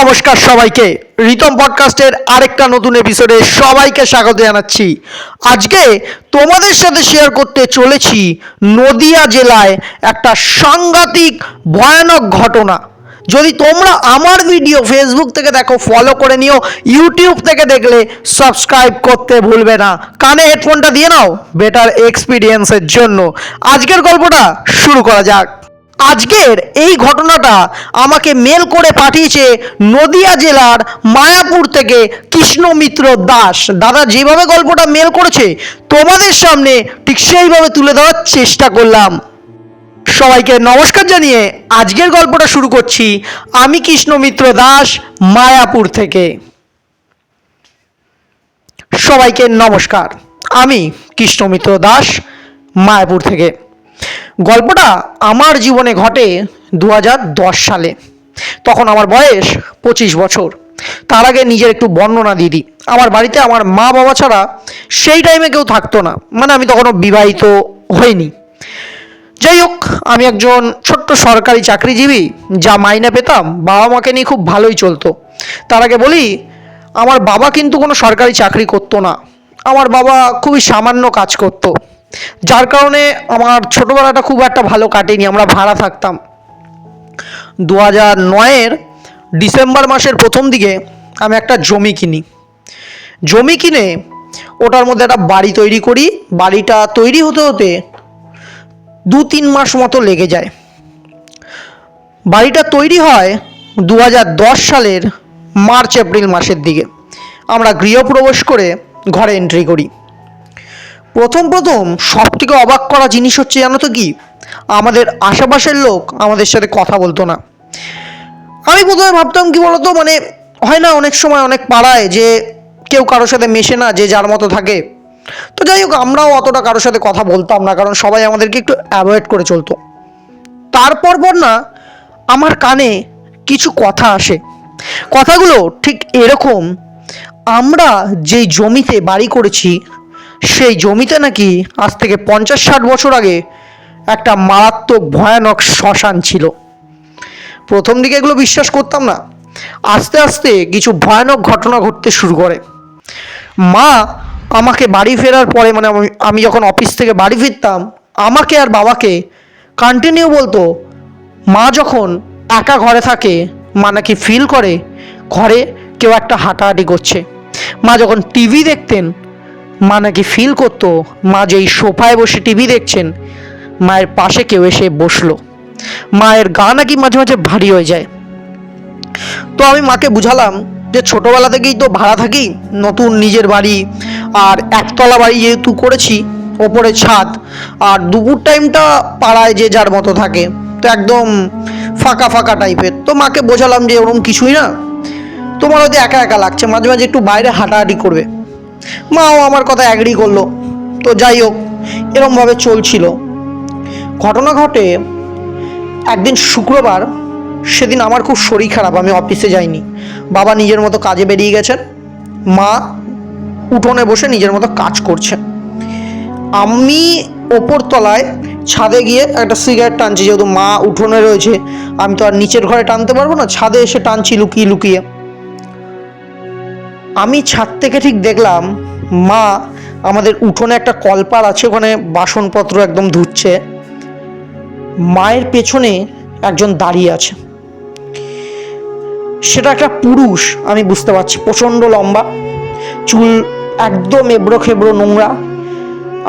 নমস্কার সবাইকে। রিতম পডকাস্টের আরেকটা নতুন এপিসোডে সবাইকে স্বাগত জানাচ্ছি। আজকে তোমাদের সাথে শেয়ার করতে চলেছি নদিয়া জেলায় একটা সাংঘাতিক ভয়ানক ঘটনা। যদি তোমরা আমার ভিডিও ফেসবুক থেকে দেখো ফলো করে নিও ইউটিউব থেকে দেখলে সাবস্ক্রাইব করতে ভুলবে না। কানে হেডফোনটা দিয়ে নাও বেটার এক্সপিরিয়েন্সের জন্য। আজকের গল্পটা শুরু করা যাক। আজকের এই ঘটনাটা আমাকে মেল করে পাঠিয়েছে নদিয়া জেলার মায়াপুর থেকে কৃষ্ণমিত্র দাস। দাদা যেভাবে গল্পটা মেল করেছে, তোমাদের সামনে ঠিক সেইভাবে তুলে দেওয়ার চেষ্টা করলাম। সবাইকে নমস্কার জানিয়ে আজকের গল্পটা শুরু করছি আমি কৃষ্ণমিত্র দাস মায়াপুর থেকে। সবাইকে নমস্কার, আমি কৃষ্ণমিত্র দাস মায়াপুর থেকে। গল্পটা আমার জীবনে ঘটে দু হাজার দশ সালে। তখন আমার বয়স পঁচিশ বছর। তার আগে নিজের একটু বর্ণনা দিয়ে দিই। আমার বাড়িতে আমার মা বাবা ছাড়া সেই টাইমে কেউ থাকতো না। মানে আমি তখনও বিবাহিত হইনি। যাই হোক, আমি একজন ছোট্ট সরকারি চাকরিজীবী, যা মাইনে পেতাম, বাবা মাকে নিয়ে খুব ভালোই চলতো। তার আগে বলি, আমার বাবা কিন্তু কোনো সরকারি চাকরি করতো না। আমার বাবা খুবই সামান্য কাজ করতো। যার কারণে আমার ছোটোবেলাটা খুব একটা ভালো কাটেনি, আমরা ভাড়া থাকতাম। দু হাজার নয়ের ডিসেম্বর মাসের প্রথম দিকে আমি একটা জমি কিনি। জমি কিনে ওটার মধ্যে একটা বাড়ি তৈরি করি, বাড়িটা তৈরি হতে হতে দু তিন মাস মতো লেগে যায়। বাড়িটা তৈরি হয় দু হাজার দশ সালের মার্চ এপ্রিল মাসের দিকে। আমরা গৃহপ্রবেশ করে ঘরে এন্ট্রি করি। প্রথম প্রথম সব থেকে অবাক করা জিনিস হচ্ছে জানো তো কি? আমাদের আশেপাশের লোক আমাদের সাথে কথা বলতো না। আমি প্রথমে ভাবতাম কি বলতো মানে হয় না অনেক সময় অনেক পাড়ায় যে কেউ কারোর সাথে মেশে না, যে যার মতো থাকে। তো যাই হোক, আমরাও অতটা কারোর সাথে কথা বলতাম না, কারণ সবাই আমাদেরকে একটু অ্যাভয়েড করে চলতো। তারপর পর না আমার কানে কিছু কথা আসে। কথাগুলো ঠিক এরকম, আমরা যেই জমিতে বাড়ি করেছি সেই জমিতে নাকি আজ থেকে পঞ্চাশ ষাট বছর আগে একটা মারাত্মক ভয়ানক শ্মশান ছিল। প্রথম দিকে এগুলো বিশ্বাস করতাম না। আস্তে আস্তে কিছু ভয়ানক ঘটনা ঘটতে শুরু করে। মা আমাকে বাড়ি ফেরার পরে মানে আমি- যখন অফিস থেকে বাড়ি ফিরতাম, আমাকে আর বাবাকে কন্টিনিউ বলতো, মা যখন একা ঘরে থাকে, মা নাকি ফিল করে, ঘরে কেউ একটা হাঁটাহাঁটি করছে। মা যখন টিভি দেখতেন মা নাকি ফিল করতো, মা যেই সোফায় বসে টিভি দেখছেন, মায়ের পাশে কেউ এসে বসল। মায়ের গা নাকি মাঝে মাঝে ভারী হয়ে যায়। তো আমি মাকে বুঝালাম যে ছোটোবেলা থেকেই তো ভাড়া থাকি, নতুন নিজের বাড়ি, আর একতলা বাড়ি যেহেতু করেছি, ওপরে ছাদ, আর দুপুর টাইমটা পাড়ায় যে যার মতো থাকে, তো একদম ফাঁকা ফাঁকা টাইপের তো মাকে বোঝালাম যে ওরকম কিছুই না। তোমার হয়তো একা একা লাগছে, মাঝে মাঝে একটু বাইরে হাঁটাহাঁটি করবে। মাও আমার কথা অ্যাগ্রি করল। তো যাই হোক এরমভাবে চলছিল। ঘটনা ঘটে, একদিন শুক্রবার, সেদিন আমার খুব শরীর খারাপ, আমি অফিসে যাইনি। বাবা নিজের মতো কাজে বেরিয়ে গেছেন। মা উঠোনে বসে নিজের মতো কাজ করছে আমি ওপর তলায় ছাদে গিয়ে একটা সিগারেট টানছি, যেহেতু মা উঠোনে রয়েছে, আমি তো আর নিচের ঘরে টানতে পারব না, ছাদে এসে টানছি লুকিয়ে লুকিয়ে। আমি ছাদ থেকে ঠিক দেখলাম, মা আমাদের উঠোনে একটা কলপার আছে, ওখানে বাসনপত্র একদম ধুচ্ছে। মায়ের পেছনে একজন দাঁড়িয়ে আছে। সেটা একটা পুরুষ, আমি বুঝতে পারছি, প্রচণ্ড লম্বা, চুল একদম এবড়ো খেবড়ো নোংরা।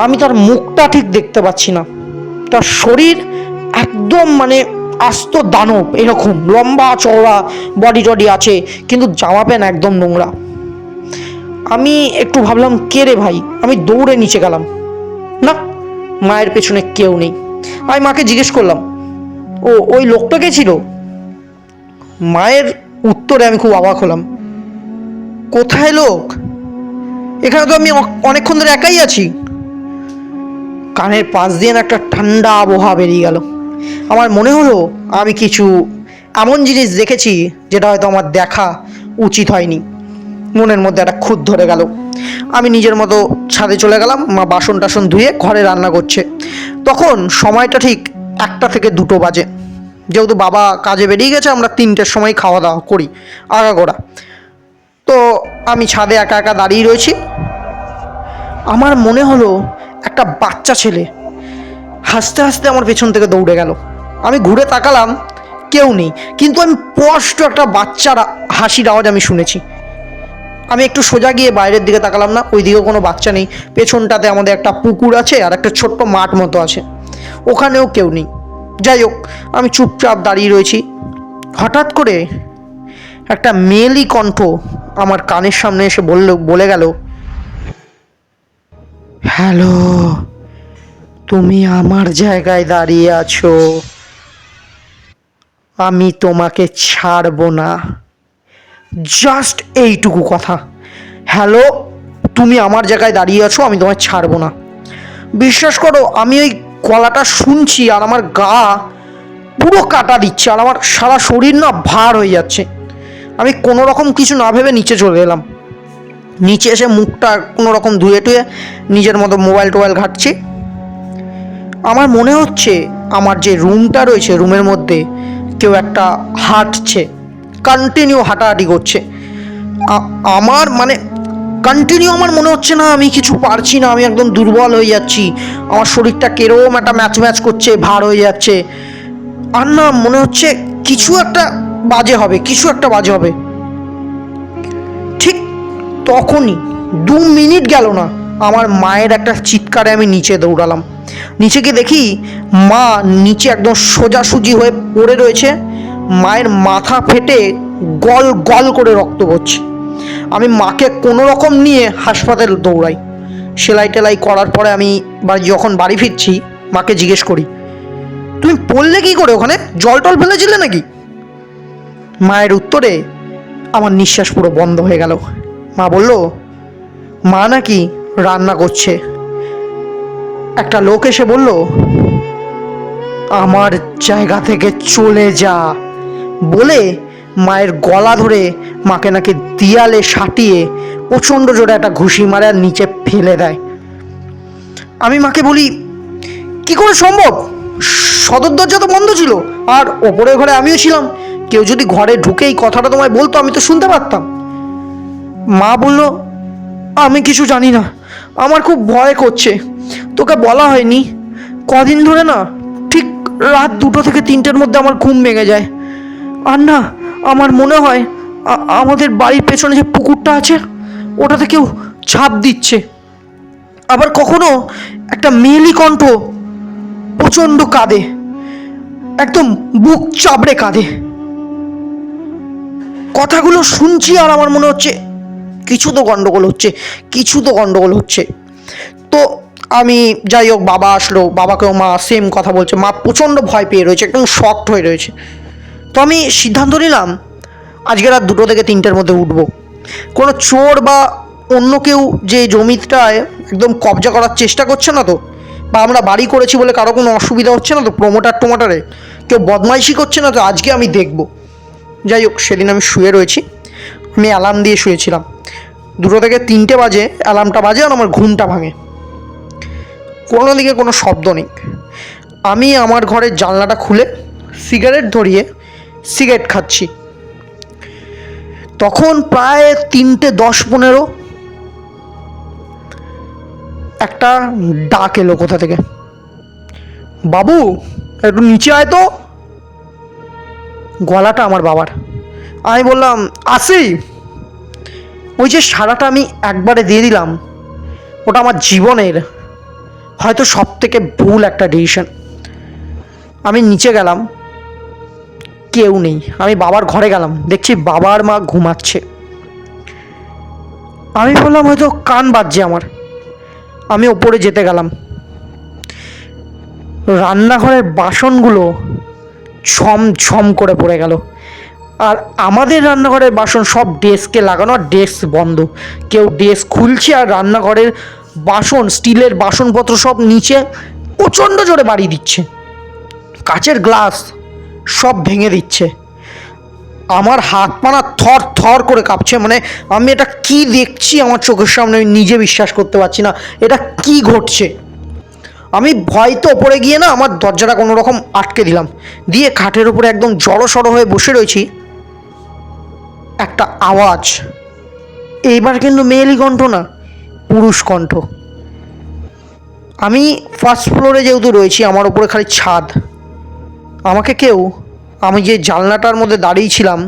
আমি তার মুখটা ঠিক দেখতে পাচ্ছি না। তার শরীর একদম মানে আস্ত দানব, এরকম, লম্বা চওড়া বডি টডি আছে, কিন্তু জামা প্যান্ট একদম নোংরা। আমি একটু ভাবলাম, কে রে ভাই? আমি দৌড়ে নিচে গেলাম। না, মায়ের পেছনে কেউ নেই। আমি মাকে জিজ্ঞেস করলাম, ও, ওই লোকটা কে ছিল? মায়ের উত্তরে আমি খুব অবাক হলাম, কোথায় লোক? এখানে তো আমি অনেকক্ষণ ধরে একাই আছি। কানের পাশ দিয়ে একটা ঠান্ডা আবহাওয়া বেরিয়ে গেল। আমার মনে হলো, আমি কিছু এমন জিনিস দেখেছি, যেটা হয়তো আমার দেখা উচিত হয়নি। মনের মধ্যে একটা খুঁত ধরে গেল। আমি নিজের মতো ছাদে চলে গেলাম, মা বাসন টাসন ধুয়ে ঘরে রান্না করছে। তখন সময়টা ঠিক একটা থেকে দুটো বাজে। যেহেতু বাবা কাজে বেরিয়ে গেছে, আমরা তিনটের সময় খাওয়া দাওয়া করি, আগাগোড়া। তো আমি ছাদে একা একা দাঁড়িয়ে রয়েছি। আমার মনে হলো একটা বাচ্চা ছেলে হাসতে হাসতে আমার পেছন থেকে দৌড়ে গেল। আমি ঘুরে তাকালাম, কেউ নেই। কিন্তু আমি স্পষ্ট একটা বাচ্চার হাসির আওয়াজ আমি শুনেছি। আমি একটু সোজা গিয়ে বাইরের দিকে তাকালাম না ওই দিকেও কোনো বাচ্চা নেই। পেছনটাতে আমাদের একটা পুকুর আছে আর একটা ছোট্ট মাঠ মতো আছে। ওখানেও কেউ নেই। যাই হোক, আমি চুপচাপ দাঁড়িয়ে রয়েছি। হঠাৎ করে একটা মেয়েলি কণ্ঠ আমার কানের সামনে এসে বলল, বলে গেল, হ্যালো, তুমি আমার জায়গায় দাঁড়িয়ে আছো। আমি তোমাকে ছাড়বো না। জাস্ট এইটুকু কথা। হ্যালো তুমি আমার জায়গায় দাঁড়িয়ে আছো, আমি তোমায় ছাড়বো না। বিশ্বাস করো, আমি ওই গলাটা শুনছি আর আমার গা পুরো কাটা দিচ্ছে আর আমার সারা শরীর না ভার হয়ে যাচ্ছে। আমি কোনো রকম কিছু না ভেবে নিচে চলে এলাম। নিচে এসে মুখটা কোনো রকম ধুয়ে টুয়ে নিজের মতো মোবাইল টোবাইল ঘাটছি। আমার মনে হচ্ছে, আমার যে রুমটা রয়েছে রুমের মধ্যে কেউ একটা হাঁটছে। কন্টিনিউ হাঁটাহাঁটি করছে। আমার মানে কন্টিনিউ আমার মনে হচ্ছে না, আমি কিছু পারছি না, আমি একদম দুর্বল হয়ে যাচ্ছি। আমার শরীরটা কেরম একটা ম্যাচ ম্যাচ করছে, ভার হয়ে যাচ্ছে। আর না, মনে হচ্ছে কিছু একটা বাজে হবে, কিছু একটা বাজে হবে। ঠিক তখনই দু মিনিট গেল না, আমার মায়ের একটা চিৎকারে আমি নিচে দৌড়ালাম। নিচে গিয়ে দেখি মা নিচে একদম সোজাসুজি হয়ে পড়ে রয়েছে। মায়ের মাথা ফেটে গল গল করে রক্ত পড়ছে। আমি মাকে কোনো রকম নিয়ে হাসপাতাল দৌড়াই। সেলাই টেলাই করার পরে আমি যখন বাড়ি ফিরছি, মাকে জিজ্ঞেস করি, তুমি পড়লে কি করে ওখানে? জল টল ফেলেছিলে নাকি? মায়ের উত্তরে, আমার নিঃশ্বাস পুরো বন্ধ হয়ে গেল। মা বলল, মা নাকি রান্না করছে। একটা লোক এসে বলল, আমার জায়গা থেকে চলে যা। বলে মায়ের গলা ধরে মাকে নাকি দিয়ালে সাটিয়ে প্রচণ্ড জোরে একটা ঘুষি মারে আর নিচে ফেলে দেয়। আমি মাকে বলি, কি করে সম্ভব? সদর দরজা তো বন্ধ ছিল আর ওপরের ঘরে আমিও ছিলাম। কেউ যদি ঘরে ঢুকেই কথাটা তোমায় বলতো, আমি তো শুনতে পারতাম। মা বলল, আমি কিছু জানি না। আমার খুব ভয় করছে। তোকে বলা হয়নি। কদিন ধরে না ঠিক রাত দুটো থেকে তিনটের মধ্যে আমার ঘুম ভেঙে যায়। আর না আমার মনে হয় আমাদের বাড়ির পেছনে যে পুকুরটা আছে, ওটাতে কেউ ছাপ দিচ্ছে। আবার কখনো একটা মেয়েলি কণ্ঠ প্রচণ্ড কাঁদে। একদম বুক চাবড়ে কাঁদে। কথাগুলো শুনছি আর আমার মনে হচ্ছে কিছু তো গন্ডগোল হচ্ছে, কিছু তো গন্ডগোল হচ্ছে। তো আমি যাই হোক, বাবা আসলো, বাবাকেও মা সেম কথা বলছে। মা প্রচণ্ড ভয় পেয়ে রয়েছে, একদম শক্ট হয়ে রয়েছে। তো আমি সিদ্ধান্ত নিলাম, আজকে রাত দুটো থেকে তিনটের মধ্যে উঠবো। কোনো চোর বা অন্য কেউ যে জমিটায় একদম কবজা করার চেষ্টা করছে না তো, বা আমরা বাড়ি করেছি বলে কারও কোনো অসুবিধা হচ্ছে না তো প্রোমোটার টোমোটারে, কেউ বদমাইশি করছে না তো, আজকে আমি দেখব। যাই হোক, সেদিন আমি শুয়ে রয়েছি, আমি অ্যালার্ম দিয়ে শুয়েছিলাম। দুটো থেকে তিনটে বাজে অ্যালার্মটা বাজে আর আমার ঘুমটা ভাঙে। কোনো দিকে কোনো শব্দ নেই। আমি আমার ঘরের জানলাটা খুলে সিগারেট ধরিয়ে সিগারেট খাচ্ছি। তখন প্রায় তিনটে দশ পনেরো একটা ডাক এলো কোথা থেকে। বাবু, একটু নিচে আয় তো। গলাটা আমার বাবার। আমি বললাম, আসি। ওই যে সারাটা আমি একবারে দিয়ে দিলাম, ওটা আমার জীবনের হয়তো সব থেকে ভুল একটা ডিসিশন আমি নিচে গেলাম কেউ নেই। আমি বাবার ঘরে গেলাম। দেখছি বাবার মা ঘুমাচ্ছে। আমি বললাম, হয়তো কান বাজছে আমার। আমি ওপরে যেতে গেলাম। রান্নাঘরের বাসনগুলো ছম ছম করে পড়ে গেল। আর আমাদের রান্নাঘরের বাসন সব ডেস্কে লাগানো আর ডেস্ক বন্ধ। কেউ ডেস্ক খুলছে আর রান্নাঘরের বাসন, স্টিলের বাসনপত্র সব নিচে প্রচণ্ড জোরে বাড়ি দিচ্ছে। কাচের গ্লাস সব ভেঙে দিচ্ছে। আমার হাত পানা থর থর করে কাঁপছে মানে আমি এটা কি দেখছি আমার চোখের সামনে আমি নিজে বিশ্বাস করতে পারছি না, এটা কি ঘটছে? আমি ভয় তো ওপরে গিয়ে না আমার দরজাটা কোনো রকম আটকে দিলাম, দিয়ে খাটের উপরে একদম জড়ো সড়ো হয়ে বসে রয়েছি। একটা আওয়াজ, এইবার কিন্তু মেয়েলি কণ্ঠ না, পুরুষ কণ্ঠ। আমি ফার্স্ট ফ্লোরে যেহেতু রয়েছি, আমার উপরে খালি ছাদ। আমাকে কেউ, আমি যে জানলাটার মধ্যে দাঁড়িয়েছিলাম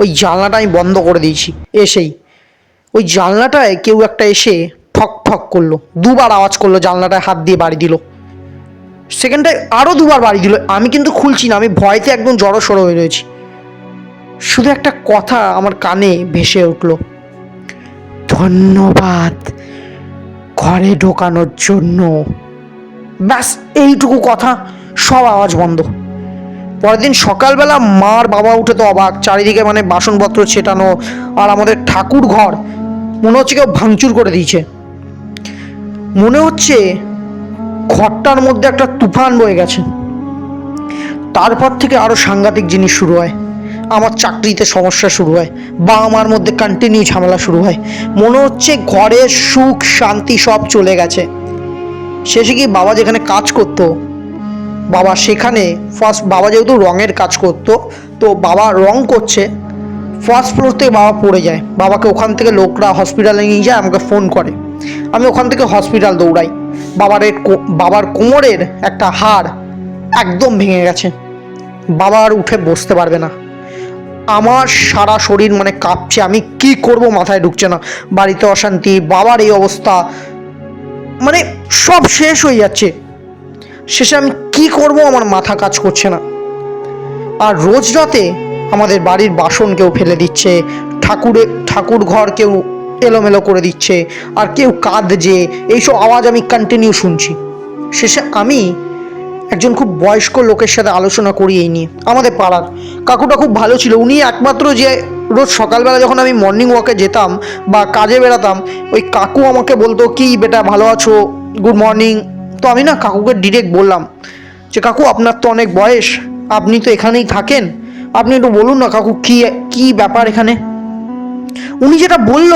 ওই জানলাটা আমি বন্ধ করে দিয়েছি, এসেই। ওই জানলাটায় কেউ একটা এসে ঠক ঠক করল, দুবার আওয়াজ করল জানলাটায় হাত দিয়ে বাড়ি দিল। সেকেন্ডটায় আরও দুবার বাড়ি দিল, আমি কিন্তু খুলছি না, আমি ভয়তে একদম জড়ো সড়ো হয়ে রয়েছি। শুধু একটা কথা আমার কানে ভেসে উঠল, ধন্যবাদ ঘরে ঢোকানোর জন্য। ব্যাস, এইটুকু কথা, সব আওয়াজ বন্ধ। পরের দিন সকালবেলা মার বাবা উঠে তো অবাক, চারিদিকে মানে বাসনপত্র ছেটানো আর আমাদের ঠাকুর ঘর মনে হচ্ছে কেউ ভাঙচুর করে দিয়েছে। মনে হচ্ছে ঘরটার মধ্যে একটা তুফান বয়ে গেছে। তারপর থেকে আরও সাংঘাতিক জিনিস শুরু হয়। আমার চাকরিতে সমস্যা শুরু হয় বা আমার মধ্যে কন্টিনিউ ঝামেলা শুরু হয়। মনে হচ্ছে ঘরের সুখ, শান্তি সব চলে গেছে। শেষে কি বাবা যেখানে কাজ করতো বাবা সেখানে ফার্স্ট বাবা যেহেতু রঙের কাজ করতো, তো বাবা রং করছে। ফার্স্ট ফ্লোর থেকে বাবা পড়ে যায়। বাবাকে ওখান থেকে লোকরা হসপিটালে নিয়ে যায়, আমাকে ফোন করে। আমি ওখান থেকে হসপিটাল দৌড়াই। বাবার বাবার কোমরের একটা হাড় একদম ভেঙে গেছে। বাবা আর উঠে বসতে পারবে না। আমার সারা শরীর মানে কাঁপছে। আমি কি করব মাথায় ঢুকছে না। বাড়িতে অশান্তি, বাবার এই অবস্থা। মানে সব শেষ হয়ে যাচ্ছে। শেষে আমি কি করব? আমার মাথা কাজ করছে না। আর রোজ রাতে আমাদের বাড়ির বাসন কেউ ফেলে দিচ্ছে, ঠাকুরে, ঠাকুর ঘর কেউ এলোমেলো করে দিচ্ছে, আর কেউ কাঁদ যে এইসব আওয়াজ আমি কন্টিনিউ শুনছি। শেষে আমি একজন খুব বয়স্ক লোকের সাথে আলোচনা করি এই নিয়ে, আমাদের পাড়ার। কাকুটা খুব ভালো ছিল। উনি একমাত্র যে রোজ সকালবেলা যখন আমি মর্নিং ওয়াকে যেতাম বা কাজে বেরাতাম ওই কাকু আমাকে বলতো, কি বেটা ভালো আছো? গুড মর্নিং তো আমি না কাকুকে ডিরেক্ট বললাম যে, কাকু, আপনার তো অনেক বয়স। আপনি তো এখানেই থাকেন। আপনি একটু বলুন না, কাকু, কি কি ব্যাপার এখানে? উনি যেটা বলল,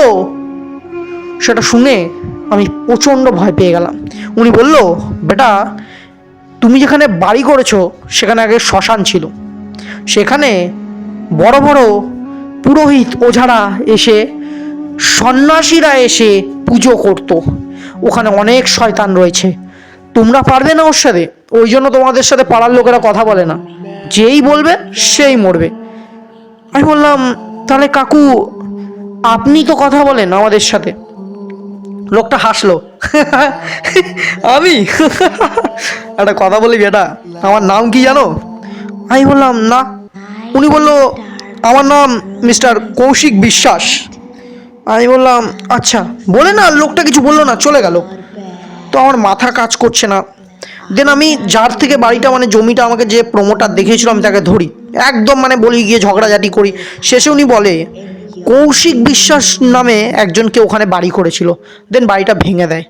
সেটা শুনে আমি প্রচণ্ড ভয় পেয়ে গেলাম। উনি বলল, বেটা, তুমি যেখানে বাড়ি করেছ, সেখানে আগে শ্মশান ছিল। সেখানে বড় বড় পুরোহিত ওঝারা এসে, সন্ন্যাসীরা এসে পুজো করতো। ওখানে অনেক শয়তান রয়েছে। তোমরা পারবে না ওর সাথে? ওই জন্য তোমাদের সাথে পাড়ার লোকেরা কথা বলে না। যেই বলবে, সেই মরবে। আমি বললাম, তাহলে কাকু, আপনি তো কথা বলেন আমাদের সাথে। লোকটা হাসলো। আমি? একটা কথা বলি বেটা, আমার নাম কি জানো? আমি বললাম, না। উনি বলল, আমার নাম মিস্টার কৌশিক বিশ্বাস। আমি বললাম আচ্ছা। বলে না, লোকটা কিছু বলল না, চলে গেল। তো আমার মাথা কাজ করছে না। দেন আমি যার থেকে বাড়িটা মানে জমিটা আমাকে যে প্রমোটার দেখিয়েছিল, আমি তাকে ধরি। একদম মানে বলি, গিয়ে ঝগড়াঝাটি করি। শেষে উনি বলে, কৌশিক বিশ্বাস নামে একজনকে ওখানে বাড়ি করেছিল। দেন বাড়িটা ভেঙে দেয়।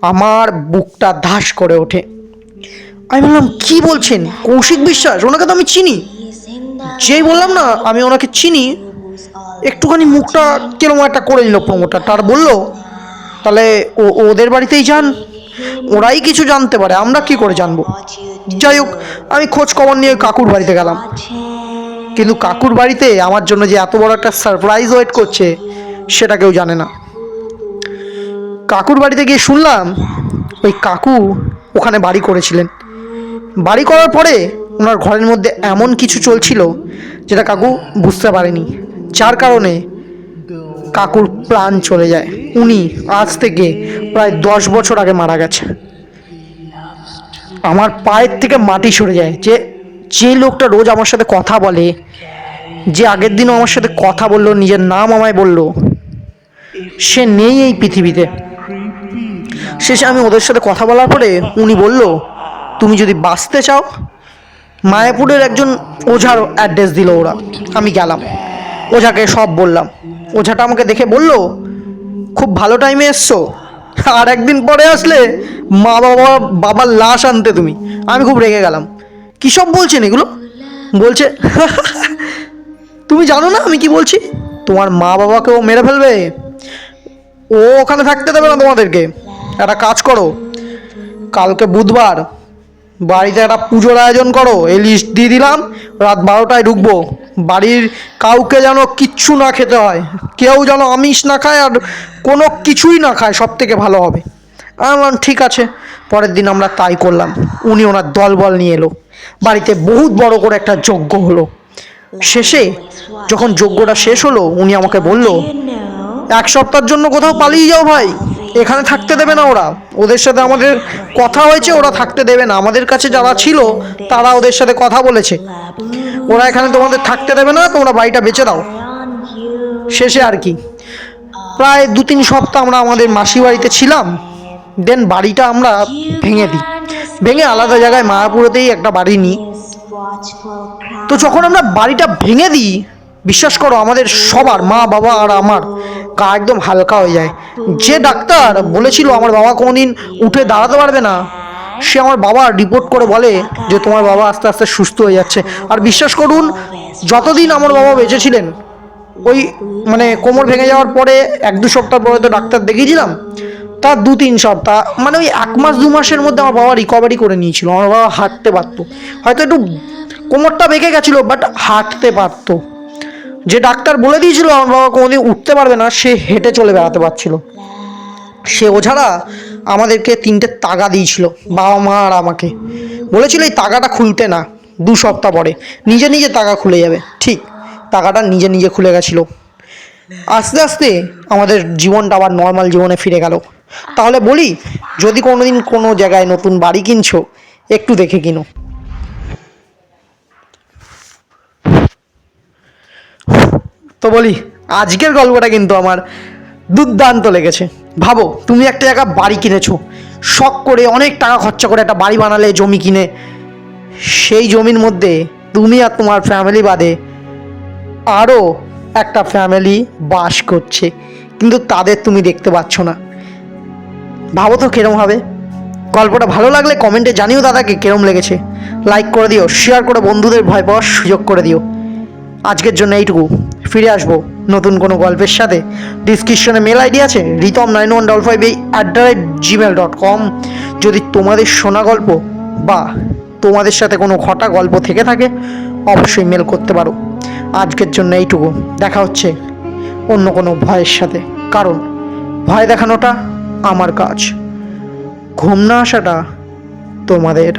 আমার বুকটা ধাস করে ওঠে। আমি বললাম, কি বলছেন? কৌশিক বিশ্বাস? ওনাকে তো আমি চিনি। যেই বললাম না, আমি ওনাকে চিনি। একটুখানি মুখটা কীরকম একটা করে দিল প্রমোটার তার বলল, তাহলে ওদের বাড়িতেই যান। ওরাই কিছু জানতে পারে, আমরা কি করে জানব? যাই হোক, আমি খোঁজ খবর নিয়ে কাকুর বাড়িতে গেলাম। কিন্তু কাকুর বাড়িতে আমার জন্য যে এত বড় একটা সারপ্রাইজ ওয়েট করছে, সেটা কেউ জানে না। কাকুর বাড়িতে গিয়ে শুনলাম, ওই কাকু ওখানে বাড়ি করেছিলেন। বাড়ি করার পরে ওনার ঘরের মধ্যে এমন কিছু চলছিল যেটা কাকু বুঝতে পারেনি, যার কারণে কাকুর প্রাণ চলে যায়। উনি আজ থেকে প্রায় দশ বছর আগে মারা গেছে। আমার পায়ের থেকে মাটি সরে যায়। যে যে লোকটা রোজ আমার সাথে কথা বলে, যে আগের দিনও আমার সাথে কথা বলল, নিজের নাম আমায় বলল, সে নেই এই পৃথিবীতে। শেষে আমি ওদের সাথে কথা বলার পরে উনি বলল, তুমি যদি বাঁচতে চাও, মায়াপুরের একজন ওঝার অ্যাড্রেস দিল ওরা। আমি গেলাম। ওঝাকে সব বললাম। ওঝাটা আমাকে দেখে বলল খুব ভালো টাইমে এসছো? আর একদিন পরে আসলে মা বাবা, বাবার লাশ আনতে তুমি। আমি খুব রেগে গেলাম। কী সব বলছেন এগুলো? বলছে, তুমি জানো না আমি কি বলছি? তোমার মা বাবাকেও মেরে ফেলবে? ও ওখানে থাকতে দেবে না তোমাদেরকে। একটা কাজ করো। কালকে বুধবার বাড়িতে একটা পুজোর আয়োজন করো। এই লিস্ট দিয়ে দিলাম। রাত বারোটায় ঢুকবো। বাড়ির কাউকে যেন কিচ্ছু না খেতে হয়। কেউ যেন আমিষ না খায় আর কোনো কিছুই না খায় সব থেকে ভালো হবে। আমি বললাম ঠিক আছে। পরের দিন আমরা তাই করলাম। উনি ওনার দলবল নিয়ে এলো। বাড়িতে বহুত বড় করে একটা যজ্ঞ হলো। শেষে যখন যজ্ঞটা শেষ হলো, উনি আমাকে বলল, এক সপ্তাহের জন্য কোথাও পালিয়ে যাও ভাই। এখানে থাকতে দেবে না ওরা। ওদের সাথে আমাদের কথা হয়েছে, ওরা থাকতে দেবে না। আমাদের কাছে যারা ছিল, তারা ওদের সাথে কথা বলেছে। ওরা এখানে তোমাদের থাকতে দেবে না, তোমরা বাড়িটা বেচে দাও। শেষে আর কি। প্রায় দু তিন সপ্তাহ আমরা আমাদের মাসি বাড়িতে ছিলাম। দেন বাড়িটা আমরা ভেঙে দিই। ভেঙে আলাদা জায়গায় মায়াপুরেতেই একটা বাড়ি নিই। তো যখন আমরা বাড়িটা ভেঙে দিই বিশ্বাস করো, আমাদের সবার মা বাবা আর আমার গা একদম হালকা হয়ে যায়। যে ডাক্তার বলেছিল আমার বাবা কোনোদিন উঠে দাঁড়াতে পারবে না, সে আমার বাবা রিপোর্ট করে বলে যে তোমার বাবা আস্তে আস্তে সুস্থ হয়ে যাচ্ছে। আর বিশ্বাস করুন, যতদিন আমার বাবা বেঁচে ছিলেন, ওই মানে কোমর ভেঙে যাওয়ার পরে এক দু সপ্তাহ পরে তো ডাক্তার দেখিয়েছিলাম, তার দু তিন সপ্তাহ মানে ওই এক মাস দু মাসের মধ্যে আমার বাবা রিকভারি করে নিয়েছিল, আমার বাবা হাঁটতে পারতো। হয়তো একটু কোমরটা বেঁকে গেছিল বাট হাঁটতে পারতো। যে ডাক্তার বলে দিয়েছিল আমার বাবা কোনোদিন উঠতে পারবে না, সে হেঁটে চলে বেড়াতে পারছিল। সে ওঝারা আমাদেরকে তিনটে তাগা দিয়েছিল, বাবা মা আর আমাকে। বলেছিল এই তাগাটা খুলতে না, দু সপ্তাহ পরে, নিজে নিজে তাগা খুলে যাবে, ঠিক, তাগাটা নিজে নিজে খুলে গেছিল। আস্তে আস্তে আমাদের জীবনটা আবার নর্মাল জীবনে ফিরে গেল। তাহলে বলি, যদি কোনোদিন কোনো জায়গায় নতুন বাড়ি কিনছো, একটু দেখে কিনো। তো বলি, আজকের গল্পটা কিন্তু আমার দুর্দান্ত লেগেছে। ভাবো, তুমি একটা জায়গা বাড়ি কিনেছো, শখ করে অনেক টাকা খরচা করে একটা বাড়ি বানালে, জমি কিনে। সেই জমির মধ্যে তুমি আর তোমার ফ্যামিলি বাদে আরও একটা ফ্যামিলি বাস করছে, কিন্তু তাদের তুমি দেখতে পাচ্ছ না। ভাবো তো কিরম হবে? গল্পটা ভালো লাগলে কমেন্টে জানিও দাদাকে কিরম লেগেছে। লাইক করে দিও শেয়ার করে বন্ধুদের ভয় পাওয়ার সুযোগ করে দিও। আজকের জন্য এইটুকু। ফিরে আসব। নতুন কোনো গল্পের সাথে। ডিসক্রিপশনে মেল আইডি আছে Ritam nine one double five এই at the rate Gmail dot com যদি তোমাদের শোনা গল্প বা তোমাদের সাথে কোনো ঘটা গল্প থেকে থাকে, অবশ্যই মেল করতে পারো। আজকের জন্য এইটুকু। দেখা হচ্ছে অন্য কোনো ভয়ের সাথে। কারণ ভয় দেখানোটা আমার কাজ। ঘুম না আসাটা তোমাদের